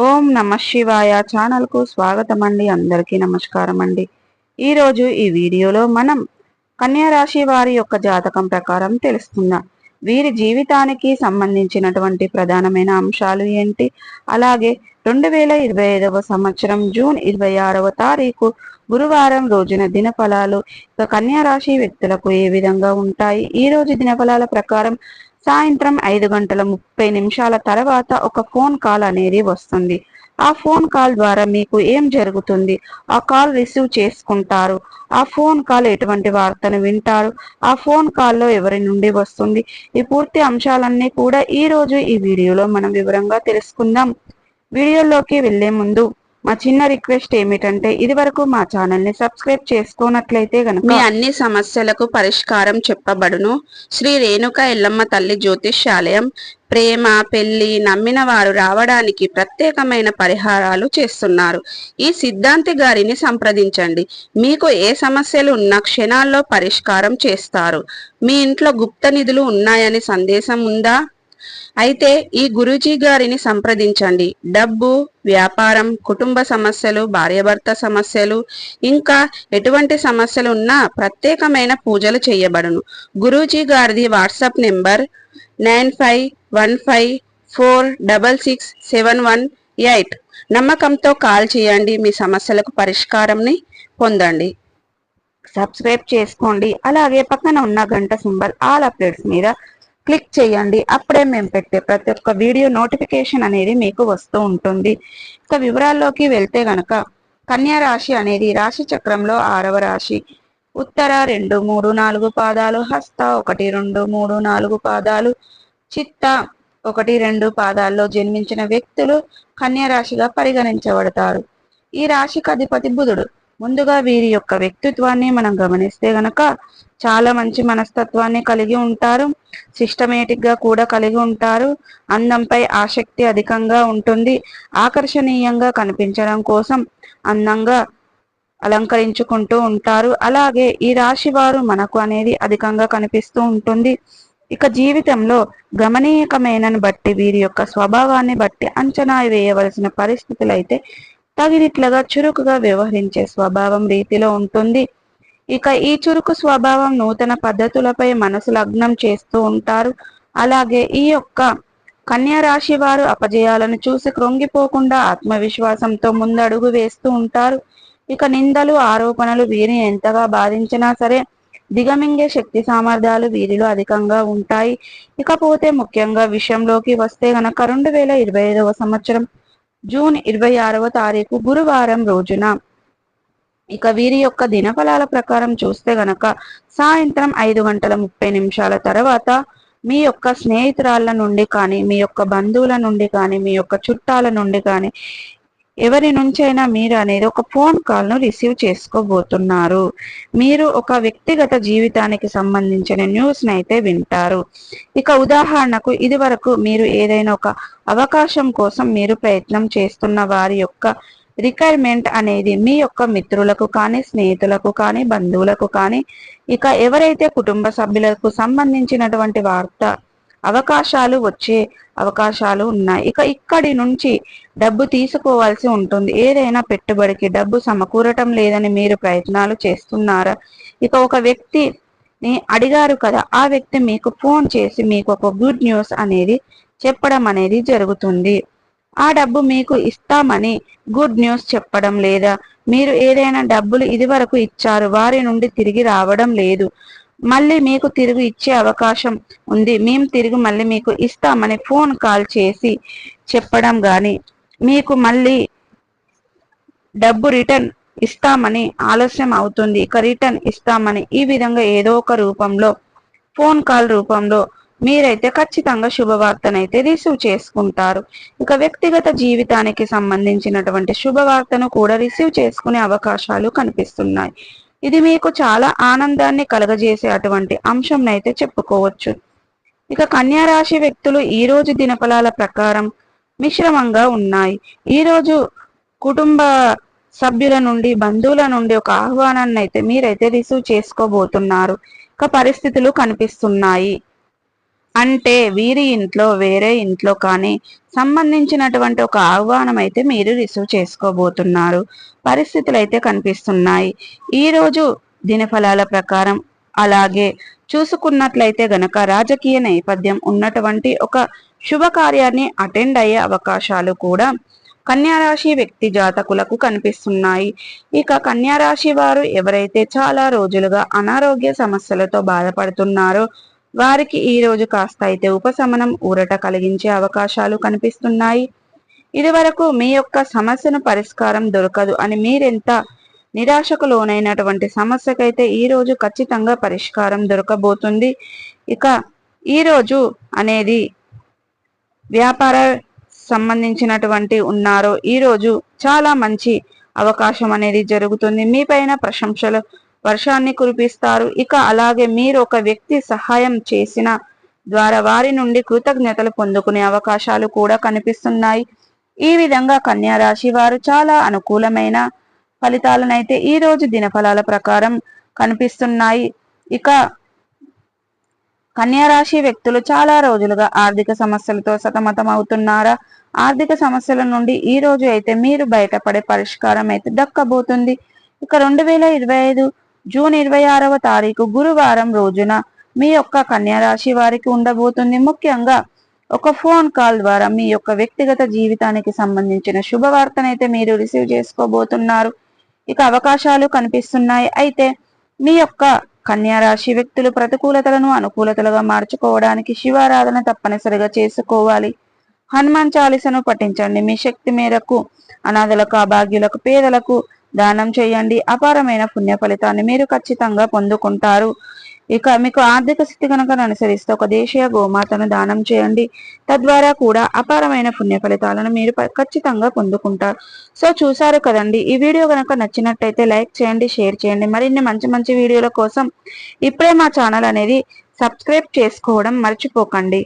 ఓం నమ శివాయ ఛానల్కు స్వాగతం అండి అందరికీ నమస్కారం అండి ఈరోజు ఈ వీడియోలో మనం రాశి వారి యొక్క జాతకం ప్రకారం తెలుసుకుందాం. వీరి జీవితానికి సంబంధించినటువంటి ప్రధానమైన అంశాలు ఏంటి? అలాగే రెండు వేల ఇరవై ఐదవ సంవత్సరం జూన్ ఇరవై ఆరవ తారీఖు గురువారం రోజున దినఫలాలు ఇక రాశి వ్యక్తులకు ఏ విధంగా ఉంటాయి? ఈ రోజు దినఫలాల ప్రకారం సాయంత్రం ఐదు గంటల ముప్పై నిమిషాల తర్వాత ఒక ఫోన్ కాల్ అనేది వస్తుంది. ఆ ఫోన్ కాల్ ద్వారా మీకు ఏం జరుగుతుంది? ఆ కాల్ రిసీవ్ చేసుకుంటారు. ఆ ఫోన్ కాల్ ఎటువంటి వార్తను వింటారు? ఆ ఫోన్ కాల్లో ఎవరి నుండి వస్తుంది? ఈ పూర్తి అంశాలన్నీ కూడా ఈ రోజు ఈ వీడియోలో మనం వివరంగా తెలుసుకుందాం. వీడియోలోకి వెళ్ళే ముందు మా చిన్న రిక్వెస్ట్ ఏమిటంటే ఇది వరకు మా ఛానల్ని సబ్స్క్రైబ్ చేసుకోనట్లయితే గనక మీ అన్ని సమస్యలకు పరిష్కారం చెప్పబడును. శ్రీ రేణుక ఎల్లమ్మ తల్లి జ్యోతిష్యాలయం ప్రేమ పెళ్ళి నమ్మిన వారు రావడానికి ప్రత్యేకమైన పరిహారాలు చేస్తున్నారు. ఈ సిద్ధాంతి గారిని సంప్రదించండి. మీకు ఏ సమస్యలు ఉన్న క్షణాల్లో పరిష్కారం చేస్తారు. మీ ఇంట్లో గుప్త నిధులు ఉన్నాయని సందేశం ఉందా? అయితే ఈ గురూజీ గారిని సంప్రదించండి. డబ్బు వ్యాపారం కుటుంబ సమస్యలు భార్యాభర్త సమస్యలు ఇంకా ఎటువంటి సమస్యలు ఉన్నా ప్రత్యేకమైన పూజలు చేయబడును. గురూజీ గారిది WhatsApp number nine five one five four double six seven one eight. నమ్మకంతో కాల్ చేయండి మీ సమస్యలకు పరిష్కారంని పొందండి. సబ్స్క్రైబ్ చేసుకోండి. అలాగే పక్కన ఉన్న గంట సింబల్ ఆల్ అప్డేట్స్ మీద క్లిక్ చేయండి. అప్పుడే మేము పెట్టే ప్రతి ఒక్క వీడియో నోటిఫికేషన్ అనేది మీకు వస్తూ ఉంటుంది. ఇక వివరాల్లోకి వెళ్తే గనక కన్యా రాశి అనేది రాశి చక్రంలో ఆరవ రాశి. ఉత్తర రెండు మూడు నాలుగు పాదాలు హస్త ఒకటి రెండు మూడు నాలుగు పాదాలు చిత్త ఒకటి రెండు పాదాల్లో జన్మించిన వ్యక్తులు కన్యా రాశిగా పరిగణించబడతారు. ఈ రాశికి అధిపతి బుధుడు. ముందుగా వీరి యొక్క వ్యక్తిత్వాన్ని మనం గమనిస్తే గనక చాలా మంచి మనస్తత్వాన్ని కలిగి ఉంటారు. సిస్టమేటిక్గా కూడా కలిగి ఉంటారు. అందంపై ఆసక్తి అధికంగా ఉంటుంది. ఆకర్షణీయంగా కనిపించడం కోసం అందంగా అలంకరించుకుంటూ ఉంటారు. అలాగే ఈ రాశి వారు మనకు అనేది అధికంగా కనిపిస్తూ ఉంటుంది. ఇక జీవితంలో గమనీయకమైన బట్టి వీరి యొక్క స్వభావాన్ని బట్టి అంచనా వేయవలసిన పరిస్థితులు అయితే తగినట్లుగా చురుకుగా వ్యవహరించే స్వభావం రీతిలో ఉంటుంది. ఇక ఈ చురుకు స్వభావం నూతన పద్ధతులపై మనసు లగ్నం చేస్తూ ఉంటారు. అలాగే ఈ యొక్క కన్యా రాశి వారు అపజయాలను చూసి కృంగిపోకుండా ఆత్మవిశ్వాసంతో ముందడుగు వేస్తూ ఉంటారు. ఇక నిందలు ఆరోపణలు వీరిని ఎంతగా బాధించినా సరే దిగమింగే శక్తి సామర్థ్యాలు వీరిలో అధికంగా ఉంటాయి. ఇకపోతే ముఖ్యంగా విషయంలోకి వస్తే గనక రెండు వేల ఇరవై ఐదవ సంవత్సరం జూన్ ఇరవై ఆరవ తారీఖు గురువారం రోజున ఇక వీరి యొక్క దినఫలాల ప్రకారం చూస్తే గనక సాయంత్రం ఐదు గంటల ముప్పై నిమిషాల తర్వాత మీ యొక్క స్నేహితురాళ్ళ నుండి కానీ మీ యొక్క బంధువుల నుండి కానీ మీ యొక్క చుట్టాల నుండి కానీ ఎవరి నుంచైనా మీరు అనేది ఒక ఫోన్ కాల్ను రిసీవ్ చేసుకోబోతున్నారు. మీరు ఒక వ్యక్తిగత జీవితానికి సంబంధించిన న్యూస్ని అయితే వింటారు. ఇక ఉదాహరణకు ఇది వరకు మీరు ఏదైనా ఒక అవకాశం కోసం మీరు ప్రయత్నం చేస్తున్న వారి యొక్క రిక్వైర్మెంట్ అనేది మీ యొక్క మిత్రులకు కానీ స్నేహితులకు కానీ బంధువులకు కానీ ఇక ఎవరైతే కుటుంబ సభ్యులకు సంబంధించినటువంటి వార్త అవకాశాలు వచ్చే అవకాశాలు ఉన్నాయి. ఇక ఇక్కడి నుంచి డబ్బు తీసుకోవాల్సి ఉంటుంది. ఏదైనా పెట్టుబడికి డబ్బు సమకూరటం లేదని మీరు ప్రయత్నాలు చేస్తున్నారా? ఇక ఒక వ్యక్తిని అడిగారు కదా ఆ వ్యక్తి మీకు ఫోన్ చేసి మీకు ఒక గుడ్ న్యూస్ అనేది చెప్పడం అనేది జరుగుతుంది. ఆ డబ్బు మీకు ఇస్తామని గుడ్ న్యూస్ చెప్పడం లేదా మీరు ఏదైనా డబ్బులు ఇది వరకు ఇచ్చారు వారి నుండి తిరిగి రావడం లేదు. మళ్ళీ మీకు తిరిగి ఇచ్చే అవకాశం ఉంది. మేము తిరిగి మళ్ళీ మీకు ఇస్తామని ఫోన్ కాల్ చేసి చెప్పడం కానీ మీకు మళ్ళీ డబ్బు రిటర్న్ ఇస్తామని ఆలస్యం అవుతుంది. ఇక రిటర్న్ ఇస్తామని ఈ విధంగా ఏదో ఒక రూపంలో ఫోన్ కాల్ రూపంలో మీరైతే ఖచ్చితంగా శుభవార్తనైతే రిసీవ్ చేసుకుంటారు. ఇక వ్యక్తిగత జీవితానికి సంబంధించినటువంటి శుభవార్తను కూడా రిసీవ్ చేసుకునే అవకాశాలు కనిపిస్తున్నాయి. ఇది మీకు చాలా ఆనందాన్ని కలగజేసే అటువంటి అంశంనైతే చెప్పుకోవచ్చు. ఇక కన్యా రాశి వ్యక్తులు ఈ రోజు దినఫలాల ప్రకారం మిశ్రమంగా ఉన్నాయి. ఈ రోజు కుటుంబ సభ్యుల నుండి బంధువుల నుండి ఒక ఆహ్వానాన్ని అయితే మీరైతే రిసీవ్ చేసుకోబోతున్నారు. ఇక పరిస్థితులు కనిపిస్తున్నాయి. అంటే వీరి ఇంట్లో వేరే ఇంట్లో కానీ సంబంధించినటువంటి ఒక ఆహ్వానం అయితే మీరు రిసీవ్ చేసుకోబోతున్నారు. పరిస్థితులు అయితే కనిపిస్తున్నాయి ఈరోజు దినఫలాల ప్రకారం అలాగే చూసుకున్నట్లయితే గనక రాజకీయ నేపథ్యం ఉన్నటువంటి ఒక శుభకార్యాన్ని అటెండ్ అయ్యే అవకాశాలు కూడా కన్యారాశి వ్యక్తి జాతకులకు కనిపిస్తున్నాయి. ఇక కన్యారాశి వారు ఎవరైతే చాలా రోజులుగా అనారోగ్య సమస్యలతో బాధపడుతున్నారో వారికి ఈ రోజు కాస్త అయితే ఉపశమనం ఊరట కలిగించే అవకాశాలు కనిపిస్తున్నాయి. ఇదివరకు మీ యొక్క సమస్యను పరిష్కారం దొరకదు అని మీరెంత నిరాశకు లోనైనటువంటి సమస్యకైతే ఈ రోజు ఖచ్చితంగా పరిష్కారం దొరకబోతుంది. ఇక ఈ రోజు అనేది వ్యాపార సంబంధించినటువంటి ఉన్నారో ఈ రోజు చాలా మంచి అవకాశం అనేది జరుగుతుంది. మీ పైన ప్రశంసలు వర్షాన్ని కురిపిస్తారు. ఇక అలాగే మీరు ఒక వ్యక్తి సహాయం చేసిన ద్వారా వారి నుండి కృతజ్ఞతలు పొందుకునే అవకాశాలు కూడా కనిపిస్తున్నాయి. ఈ విధంగా కన్యారాశి వారు చాలా అనుకూలమైన ఫలితాలనైతే ఈ రోజు దినఫలాల ప్రకారం కనిపిస్తున్నాయి. ఇక కన్యారాశి వ్యక్తులు చాలా రోజులుగా ఆర్థిక సమస్యలతో సతమతం అవుతున్నారా ఆర్థిక సమస్యల నుండి ఈ రోజు అయితే మీరు బయటపడే పరిష్కారం అయితే దక్కబోతుంది. ఇక రెండు వేల ఇరవై ఐదు జూన్ ఇరవై ఆరవ తారీఖు గురువారం రోజున మీ యొక్క కన్యారాశి వారికి ఉండబోతుంది. ముఖ్యంగా ఒక ఫోన్ కాల్ ద్వారా మీ యొక్క వ్యక్తిగత జీవితానికి సంబంధించిన శుభవార్తనైతే మీరు రిసీవ్ చేసుకోబోతున్నారు. ఇక అవకాశాలు కనిపిస్తున్నాయి. అయితే మీ యొక్క కన్యారాశి వ్యక్తులు ప్రతికూలతలను అనుకూలతలుగా మార్చుకోవడానికి శివారాధన తప్పనిసరిగా చేసుకోవాలి. హనుమాన్ చాలీసను పఠించండి. మీ శక్తి మేరకు అనాథలకు అభాగ్యులకు పేదలకు దానం చేయండి. అపారమైన పుణ్య ఫలితాన్ని మీరు ఖచ్చితంగా పొందుకుంటారు. ఇక మీకు ఆర్థిక స్థితి కనుక అనుసరిస్తే ఒక దేశీయ గోమాతను దానం చేయండి. తద్వారా కూడా అపారమైన పుణ్య ఫలితాలను మీరు ఖచ్చితంగా పొందుకుంటారు. సో చూసారు కదండి ఈ వీడియో కనుక నచ్చినట్టయితే లైక్ చేయండి షేర్ చేయండి. మరిన్ని మంచి మంచి వీడియోల కోసం ఇప్పుడే మా ఛానల్ అనేది సబ్స్క్రైబ్ చేసుకోవడం మర్చిపోకండి.